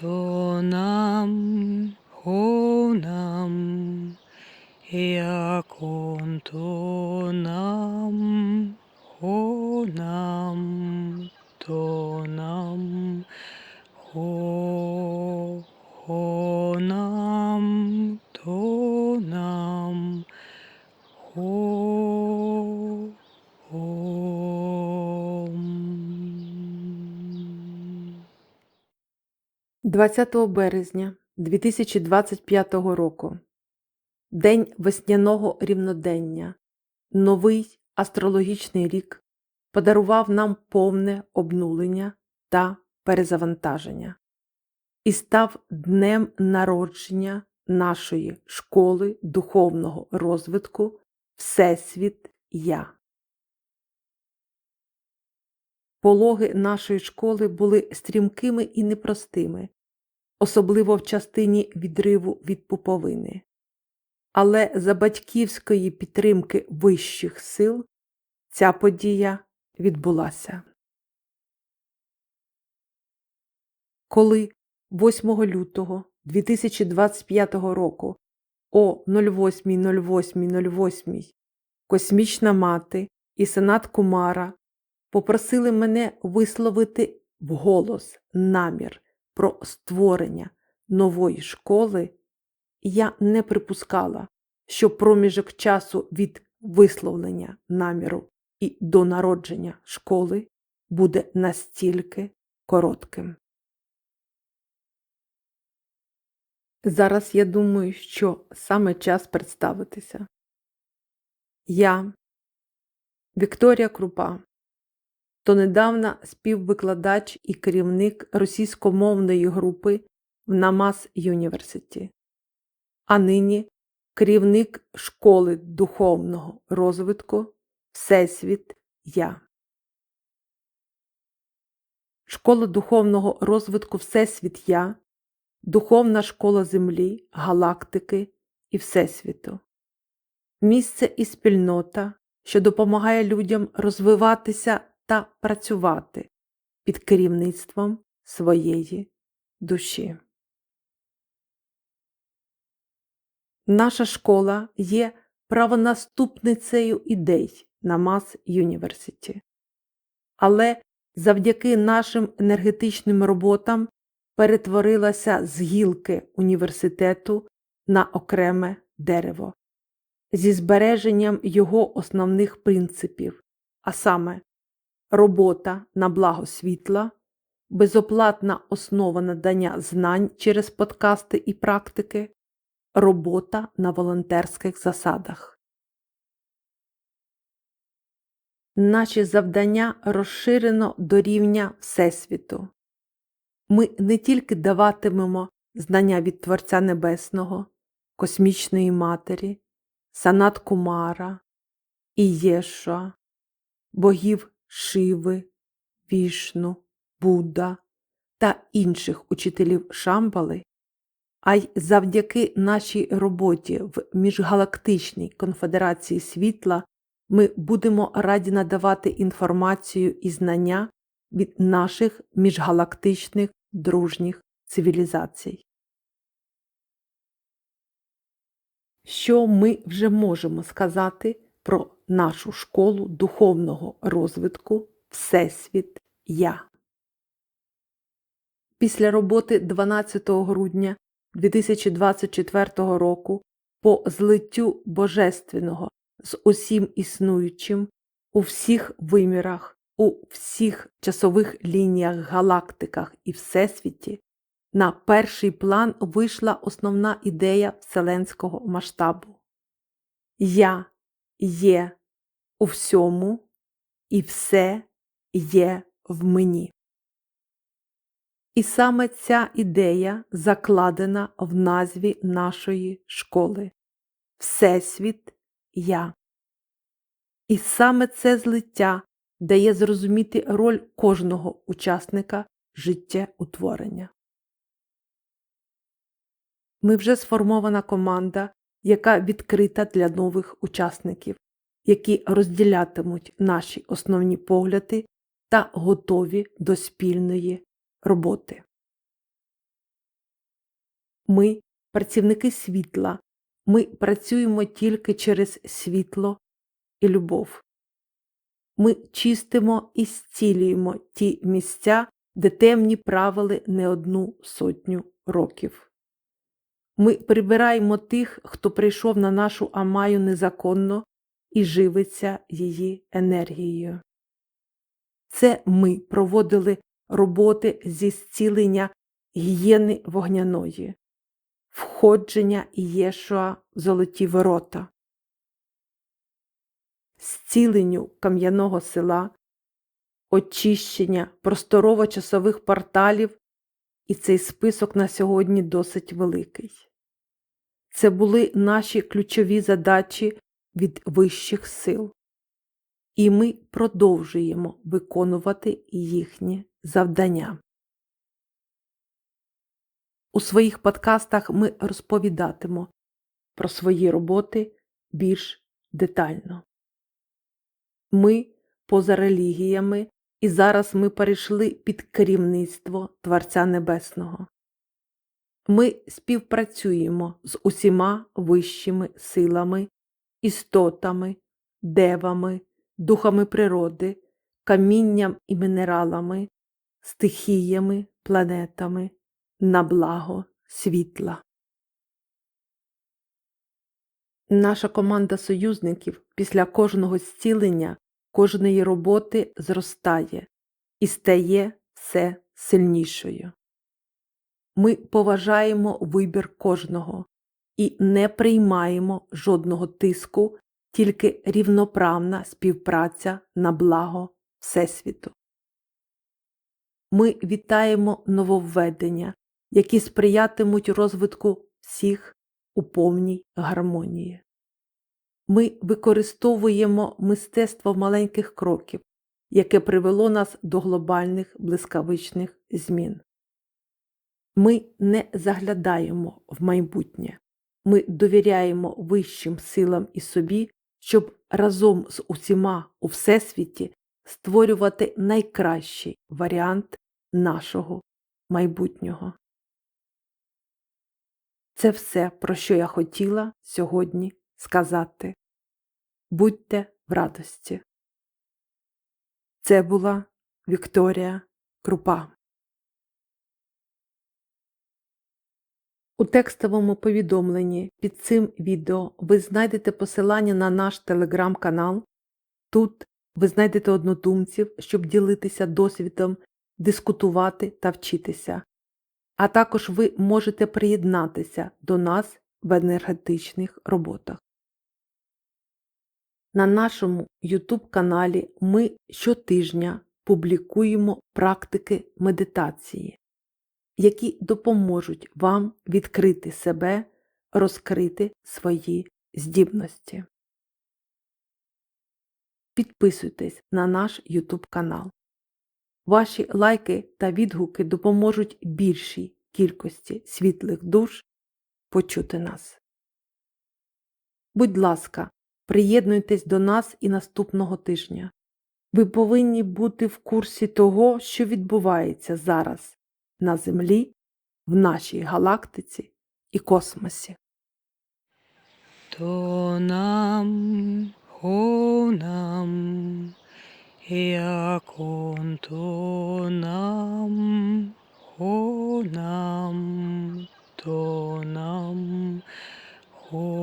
то нам, хо нам, як он то нам, хо нам, то нам, хо, хо нам, то нам, о, ом. 20 березня 2025 року. День весняного рівнодення. Новий астрологічний рік подарував нам повне обнулення та перезавантаження і став днем народження нашої школи духовного розвитку Всесвіт Я. Пологи нашої школи були стрімкими і непростими, особливо в частині відриву від пуповини. Але за батьківської підтримки вищих сил ця подія відбулася. Коли 8 лютого 2025 року о 08.08.08 космічна мати і сенат Кумара попросили мене висловити вголос намір про створення нової школи, я не припускала, що проміжок часу від висловлення наміру і до народження школи буде настільки коротким. Зараз я думаю, що саме час представитися. Я, Вікторія Крупа, донедавна співвикладач і керівник російськомовної групи в Намаз Юніверситі, а нині керівник школи духовного розвитку Всесвіт Я. Школа духовного розвитку Всесвіт Я духовна школа Землі, галактики і Всесвіту. Місце і спільнота, що допомагає людям розвиватися та працювати під керівництвом своєї душі. Наша школа є правонаступницею ідей Намаз Юніверситі. Але завдяки нашим енергетичним роботам перетворилася з гілки університету на окреме дерево зі збереженням його основних принципів, а саме робота на благо світла, безоплатна основа надання знань через подкасти і практики, робота на волонтерських засадах. Наші завдання розширено до рівня Всесвіту. Ми не тільки даватимемо знання від Творця Небесного, Космічної Матері, Санат Кумара, Ієшуа, богів Шиви, Вішну, Будда та інших учителів Шамбали, а й завдяки нашій роботі в Міжгалактичній конфедерації світла ми будемо раді надавати інформацію і знання від наших міжгалактичних дружніх цивілізацій. Що ми вже можемо сказати про нашу школу духовного розвитку Всесвіт Я? Після роботи 12 грудня 2024 року по злиттю Божественного з усім існуючим у всіх вимірах, у всіх часових лініях, галактиках і всесвіті на перший план вийшла основна ідея вселенського масштабу. Я є у всьому, і все є в мені. І саме ця ідея закладена в назві нашої школи Всесвіт Я. І саме це злиття дає зрозуміти роль кожного учасника життєутворення. Ми вже сформована команда, яка відкрита для нових учасників, які розділятимуть наші основні погляди та готові до спільної роботи. Ми працівники світла. Ми працюємо тільки через світло і любов. Ми чистимо і зцілюємо ті місця, де темні правили не одну сотню років. Ми прибираємо тих, хто прийшов на нашу амаю незаконно і живиться її енергією. Це ми проводили роботи зі зцілення гієни вогняної, входження Єшуа в золоті ворота, зціленню кам'яного села, очищення просторово-часових порталів, і цей список на сьогодні досить великий. Це були наші ключові задачі від вищих сил, і ми продовжуємо виконувати їхні завдання. У своїх подкастах ми розповідатимо про свої роботи більш детально. Ми поза релігіями, і зараз ми перейшли під керівництво Творця Небесного. Ми співпрацюємо з усіма вищими силами, істотами, девами, духами природи, камінням і мінералами, стихіями, планетами на благо світла. Наша команда союзників після кожного зцілення, кожної роботи зростає і стає все сильнішою. Ми поважаємо вибір кожного і не приймаємо жодного тиску, тільки рівноправна співпраця на благо Всесвіту. Ми вітаємо нововведення, які сприятимуть розвитку всіх у повній гармонії. Ми використовуємо мистецтво маленьких кроків, яке привело нас до глобальних блискавичних змін. Ми не заглядаємо в майбутнє, ми довіряємо вищим силам і собі, щоб разом з усіма у Всесвіті створювати найкращий варіант нашого майбутнього. Це все, про що я хотіла сьогодні сказати. Будьте в радості. Це була Вікторія Крупа. У текстовому повідомленні під цим відео ви знайдете посилання на наш телеграм-канал. Тут ви знайдете однодумців, щоб ділитися досвідом, дискутувати та вчитися. А також ви можете приєднатися до нас в енергетичних роботах. На нашому YouTube каналі ми щотижня публікуємо практики медитації, які допоможуть вам відкрити себе, розкрити свої здібності. Підписуйтесь на наш YouTube канал. Ваші лайки та відгуки допоможуть більшій кількості світлих душ почути нас. Будь ласка, приєднуйтесь до нас і наступного тижня. Ви повинні бути в курсі того, що відбувається зараз на Землі, в нашій галактиці і космосі. То нам, хо нам, якон то нам, хо нам, то нам, хо,